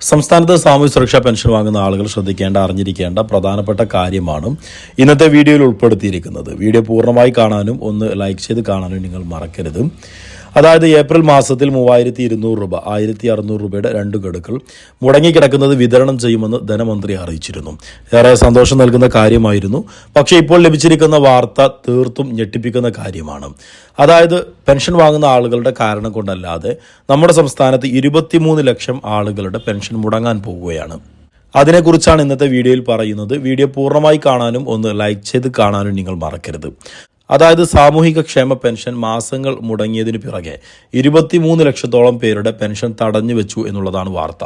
സംസ്ഥാനത്ത് സാമൂഹ്യ സുരക്ഷാ പെൻഷൻ വാങ്ങുന്ന ആളുകൾ ശ്രദ്ധിക്കേണ്ട അറിഞ്ഞിരിക്കേണ്ട പ്രധാനപ്പെട്ട കാര്യമാണ് ഇന്നത്തെ വീഡിയോയിൽ ഉൾപ്പെടുത്തിയിരിക്കുന്നത്. വീഡിയോ പൂർണമായി കാണാനും ഒന്ന് ലൈക്ക് ചെയ്ത് കാണാനും നിങ്ങൾ മറക്കരുത്. അതായത് ഏപ്രിൽ മാസത്തിൽ മൂവായിരത്തി ഇരുന്നൂറ് രൂപ ആയിരത്തി അറുന്നൂറ് രൂപയുടെ രണ്ട് ഗഡുക്കൾ മുടങ്ങിക്കിടക്കുന്നത് വിതരണം ചെയ്യുമെന്ന് ധനമന്ത്രി അറിയിച്ചിരുന്നു. ഏറെ സന്തോഷം നൽകുന്ന കാര്യമായിരുന്നു. പക്ഷേ ഇപ്പോൾ ലഭിച്ചിരിക്കുന്ന വാർത്ത തീർത്തും ഞെട്ടിപ്പിക്കുന്ന കാര്യമാണ്. അതായത് പെൻഷൻ വാങ്ങുന്ന ആളുകളുടെ കാരണം കൊണ്ടല്ലാതെ നമ്മുടെ സംസ്ഥാനത്ത് ഇരുപത്തിമൂന്ന് ലക്ഷം ആളുകളുടെ പെൻഷൻ മുടങ്ങാൻ പോവുകയാണ്. അതിനെക്കുറിച്ചാണ് ഇന്നത്തെ വീഡിയോയിൽ പറയുന്നത്. വീഡിയോ പൂർണമായി കാണാനും ഒന്ന് ലൈക്ക് ചെയ്ത് കാണാനും നിങ്ങൾ മറക്കരുത്. അതായത് സാമൂഹിക ക്ഷേമ പെൻഷൻ മാസങ്ങൾ മുടങ്ങിയതിന് പിറകെ ഇരുപത്തിമൂന്ന് ലക്ഷത്തോളം പേരുടെ പെൻഷൻ തടഞ്ഞു വെച്ചു എന്നുള്ളതാണ് വാർത്ത.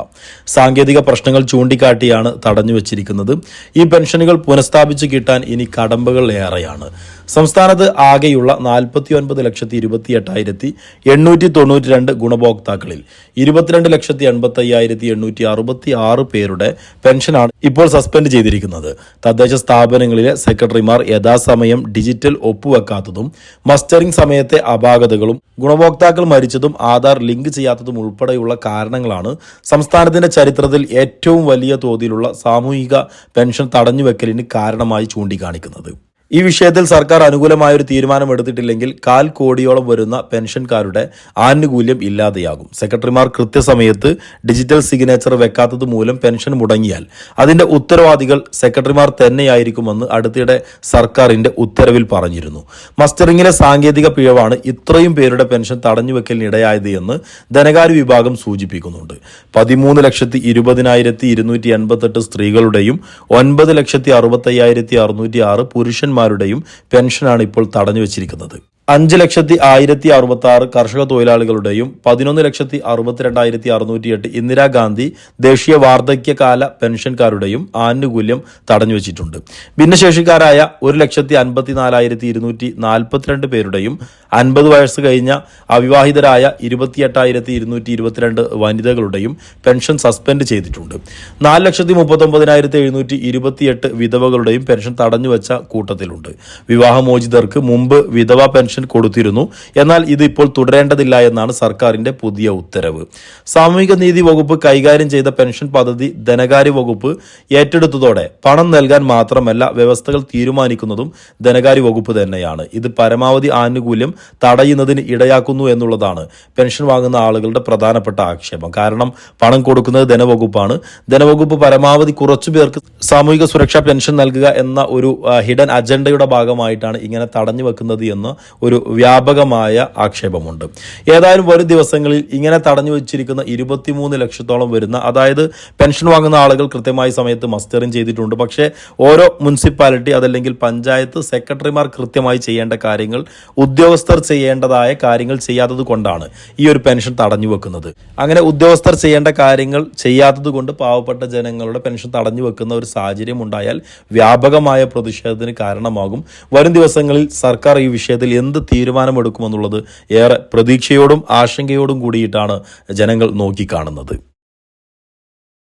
സാങ്കേതിക പ്രശ്നങ്ങൾ ചൂണ്ടിക്കാട്ടിയാണ് തടഞ്ഞു വെച്ചിരിക്കുന്നത്. ഈ പെൻഷനുകൾ പുനഃസ്ഥാപിച്ചു കിട്ടാൻ ഇനി കടമ്പകൾ ഏറെയാണ്. സംസ്ഥാനത്ത് ആകെയുള്ള നാൽപ്പത്തി ഒൻപത് ലക്ഷത്തി ഇരുപത്തി എട്ടായിരത്തി എണ്ണൂറ്റി തൊണ്ണൂറ്റി രണ്ട് ഗുണഭോക്താക്കളിൽ ഇരുപത്തിരണ്ട് ലക്ഷത്തി എൺപത്തി അയ്യായിരത്തി എണ്ണൂറ്റി അറുപത്തി ആറ് പേരുടെ പെൻഷനാണ് ഇപ്പോൾ സസ്പെൻഡ് ചെയ്തിരിക്കുന്നത്. തദ്ദേശ സ്ഥാപനങ്ങളിലെ സെക്രട്ടറിമാർ യഥാസമയം ഡിജിറ്റൽ ഒപ്പുവെക്കാത്തതും മസ്റ്ററിംഗ് സമയത്തെ അപാകതകളും ഗുണഭോക്താക്കൾ മരിച്ചതും ആധാർ ലിങ്ക് ചെയ്യാത്തതും ഉൾപ്പെടെയുള്ള കാരണങ്ങളാണ് സംസ്ഥാനത്തിന്റെ ചരിത്രത്തിൽ ഏറ്റവും വലിയ തോതിലുള്ള സാമൂഹിക പെൻഷൻ തടഞ്ഞുവെക്കലിന് കാരണമായി ചൂണ്ടിക്കാണിക്കുന്നത്. ഈ വിഷയത്തിൽ സർക്കാർ അനുകൂലമായ ഒരു തീരുമാനം എടുത്തിട്ടില്ലെങ്കിൽ കാൽ കോടിയോളം വരുന്ന പെൻഷൻകാരുടെ ആനുകൂല്യം ഇല്ലാതെയാകും. സെക്രട്ടറിമാർ കൃത്യസമയത്ത് ഡിജിറ്റൽ സിഗ്നേച്ചർ വെക്കാത്തത് മൂലം പെൻഷൻ മുടങ്ങിയാൽ അതിന്റെ ഉത്തരവാദികൾ സെക്രട്ടറിമാർ തന്നെയായിരിക്കുമെന്ന് അടുത്തിടെ സർക്കാരിന്റെ ഉത്തരവിൽ പറഞ്ഞിരുന്നു. മസ്റ്ററിംഗിലെ സാങ്കേതിക പിഴവാണ് ഇത്രയും പേരുടെ പെൻഷൻ തടഞ്ഞുവെക്കലിനിടയായത് എന്ന് ധനകാര്യ വിഭാഗം സൂചിപ്പിക്കുന്നുണ്ട്. പതിമൂന്ന് ലക്ഷത്തി ഇരുപതിനായിരത്തി ഇരുന്നൂറ്റി എൺപത്തെട്ട് സ്ത്രീകളുടെയും ഒൻപത് ലക്ഷത്തി അറുപത്തയ്യായിരത്തി അറുന്നൂറ്റി ആറ് പുരുഷന്മാരുടെയും പെൻഷനാണ് ഇപ്പോൾ തടഞ്ഞു വെച്ചിരിക്കുന്നത്. അഞ്ച് ലക്ഷത്തി ആയിരത്തി അറുപത്തി ആറ് കർഷക തൊഴിലാളികളുടെയും പതിനൊന്ന് ലക്ഷത്തി അറുപത്തിരണ്ടായിരത്തി അറുന്നൂറ്റി എട്ട് ഇന്ദിരാഗാന്ധി ദേശീയ വാർദ്ധക്യകാല പെൻഷൻകാരുടെയും ആനുകൂല്യം തടഞ്ഞു വെച്ചിട്ടുണ്ട്. ഭിന്നശേഷിക്കാരായ ഒരു ലക്ഷത്തി അൻപത്തി നാലായിരത്തി ഇരുന്നൂറ്റി നാൽപ്പത്തിരണ്ട് പേരുടെയും അൻപത് വയസ്സ് കഴിഞ്ഞ അവിവാഹിതരായ ഇരുപത്തിയെട്ടായിരത്തി ഇരുന്നൂറ്റി ഇരുപത്തിരണ്ട് വനിതകളുടെയും പെൻഷൻ സസ്പെൻഡ് ചെയ്തിട്ടുണ്ട്. നാല് ലക്ഷത്തി മുപ്പത്തൊമ്പതിനായിരത്തി എഴുന്നൂറ്റി ഇരുപത്തിയെട്ട് വിധവകളുടെയും പെൻഷൻ തടഞ്ഞു വെച്ച കൂട്ടത്തിലുണ്ട്. വിവാഹമോചിതർക്ക് മുമ്പ് വിധവ പെൻഷൻ കൊടുത്തിരുന്നു. എന്നാൽ ഇത് ഇപ്പോൾ തുടരേണ്ടതില്ല എന്നാണ് സർക്കാരിന്റെ പുതിയ ഉത്തരവ്. സാമൂഹിക നീതി വകുപ്പ് കൈകാര്യം ചെയ്ത പെൻഷൻ പദ്ധതി ധനകാര്യ വകുപ്പ് ഏറ്റെടുത്തതോടെ പണം നൽകാൻ മാത്രമല്ല വ്യവസ്ഥകൾ തീരുമാനിക്കുന്നതും ധനകാര്യ വകുപ്പ് തന്നെയാണ്. ഇത് പരമാവധി ആനുകൂല്യം തടയുന്നതിന് ഇടയാക്കുന്നു എന്നുള്ളതാണ് പെൻഷൻ വാങ്ങുന്ന ആളുകളുടെ പ്രധാനപ്പെട്ട ആക്ഷേപം. കാരണം പണം കൊടുക്കുന്നത് ധനവകുപ്പാണ്. ധനവകുപ്പ് പരമാവധി കുറച്ചു പേർക്ക് സാമൂഹിക സുരക്ഷാ പെൻഷൻ നൽകുക എന്ന ഒരു ഹിഡൻ അജണ്ടയുടെ ഭാഗമായിട്ടാണ് ഇങ്ങനെ തടഞ്ഞു വെക്കുന്നത് എന്ന് ഒരു വ്യാപകമായ ആക്ഷേപമുണ്ട്. ഏതായാലും വരും ദിവസങ്ങളിൽ ഇങ്ങനെ തടഞ്ഞു വെച്ചിരിക്കുന്ന ഇരുപത്തിമൂന്ന് ലക്ഷത്തോളം വരുന്ന അതായത് പെൻഷൻ വാങ്ങുന്ന ആളുകൾ കൃത്യമായ സമയത്ത് മസ്റ്ററിങ് ചെയ്തിട്ടുണ്ട്. പക്ഷേ ഓരോ മുനിസിപ്പാലിറ്റി അതല്ലെങ്കിൽ പഞ്ചായത്ത് സെക്രട്ടറിമാർ കൃത്യമായി ചെയ്യേണ്ട കാര്യങ്ങൾ ഉദ്യോഗസ്ഥർ ചെയ്യേണ്ടതായ കാര്യങ്ങൾ ചെയ്യാത്തത് കൊണ്ടാണ് ഈ ഒരു പെൻഷൻ തടഞ്ഞു വെക്കുന്നത്. അങ്ങനെ ഉദ്യോഗസ്ഥർ ചെയ്യേണ്ട കാര്യങ്ങൾ ചെയ്യാത്തത് കൊണ്ട് പാവപ്പെട്ട ജനങ്ങളുടെ പെൻഷൻ തടഞ്ഞു വെക്കുന്ന ഒരു സാഹചര്യം ഉണ്ടായാൽ വ്യാപകമായ പ്രതിഷേധത്തിന് കാരണമാകും. വരും ദിവസങ്ങളിൽ സർക്കാർ ഈ വിഷയത്തിൽ എന്ത് തീരുമാനമെടുക്കുമെന്നുള്ളത് ഏറെ പ്രതീക്ഷയോടും ആശങ്കയോടും കൂടിയിട്ടാണ് ജനങ്ങൾ നോക്കിക്കാണുന്നത്.